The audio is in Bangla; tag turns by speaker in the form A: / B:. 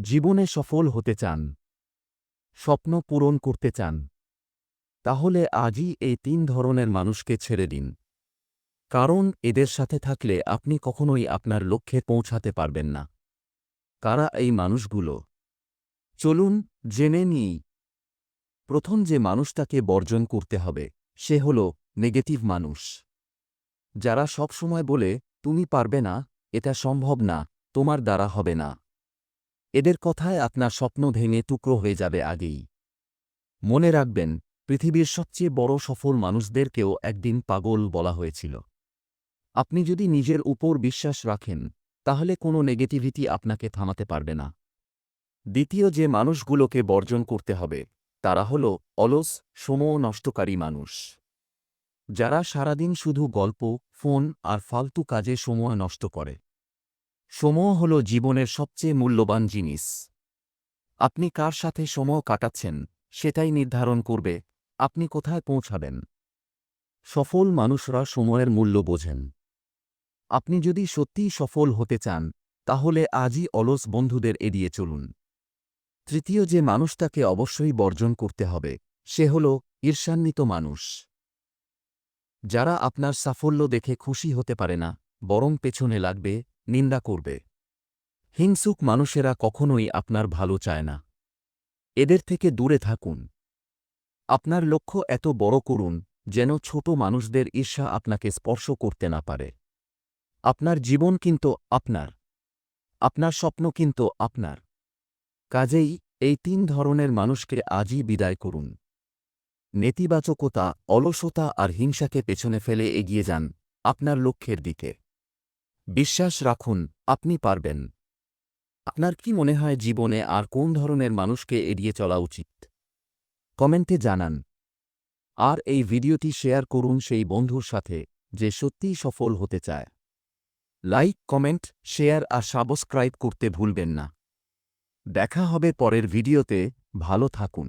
A: জীবনে সফল হতে চান। স্বপ্ন পূরণ করতে চান। তাহলে আজই এই তিন ধরনের মানুষকে ছেড়ে দিন। কারণ এদের সাথে থাকলে আপনি কখনোই আপনার লক্ষ্যে পৌঁছাতে পারবেন না। কারা এই মানুষগুলো? চলুন জেনে নিই। প্রথম যে মানুষটাকে বর্জন করতে হবে, সে হল নেগেটিভ মানুষ। যারা সবসময় বলে, তুমি পারবে না, এটা সম্ভব না, তোমার দ্বারা হবে না। এদের কথায় আপনার স্বপ্ন ভেঙে টুকরো হয়ে যাবে আগেই। মনে রাখবেন, পৃথিবীর সবচেয়ে বড় সফল মানুষদেরকেও একদিন পাগল বলা হয়েছিল। আপনি যদি নিজের উপর বিশ্বাস রাখেন, তাহলে কোনো নেগেটিভিটি আপনাকে থামাতে পারবে না। দ্বিতীয় যে মানুষগুলোকে বর্জন করতে হবে, তারা হল অলস, সময় নষ্টকারী মানুষ। যারা সারাদিন শুধু গল্প, ফোন আর ফালতু কাজে সময় নষ্ট করে। সময় হল জীবনের সবচেয়ে মূল্যবান জিনিস। আপনি কার সাথে সময় কাটাচ্ছেন, সেটাই নির্ধারণ করবে, আপনি কোথায় পৌঁছাবেন। সফল মানুষরা সময়ের মূল্য বোঝেন। আপনি যদি সত্যিই সফল হতে চান, তাহলে আজই অলস বন্ধুদের এড়িয়ে চলুন। তৃতীয় যে মানুষটাকে অবশ্যই বর্জন করতে হবে, সে হল ঈর্ষান্বিত মানুষ। যারা আপনার সাফল্য দেখে খুশি হতে পারে না, বরং পেছনে লাগবে নিন্দা করবে। হিংসুক মানুষেরা কখনোই আপনার ভালো চায় না। এদের থেকে দূরে থাকুন। আপনার লক্ষ্য এত বড় করুন, যেন ছোট মানুষদের ঈর্ষা আপনাকে স্পর্শ করতে না পারে। আপনার জীবন কিন্তু আপনার। আপনার স্বপ্ন কিন্তু আপনার। কাজেই এই তিন ধরনের মানুষকে আজই বিদায় করুন। নেতিবাচকতা, অলসতা আর হিংসাকে পেছনে ফেলে এগিয়ে যান আপনার লক্ষ্যের দিকে। বিশ্বাস রাখুন, আপনি পারবেন। আপনার কি মনে হয় জীবনে আর কোন ধরনের মানুষকে এড়িয়ে চলা উচিত? কমেন্টে জানান। আর এই ভিডিওটি শেয়ার করুন সেই বন্ধুর সাথে, যে সত্যিই সফল হতে চায়। লাইক, কমেন্ট, শেয়ার আর সাবস্ক্রাইব করতে ভুলবেন না। দেখা হবে পরের ভিডিওতে, ভালো থাকুন।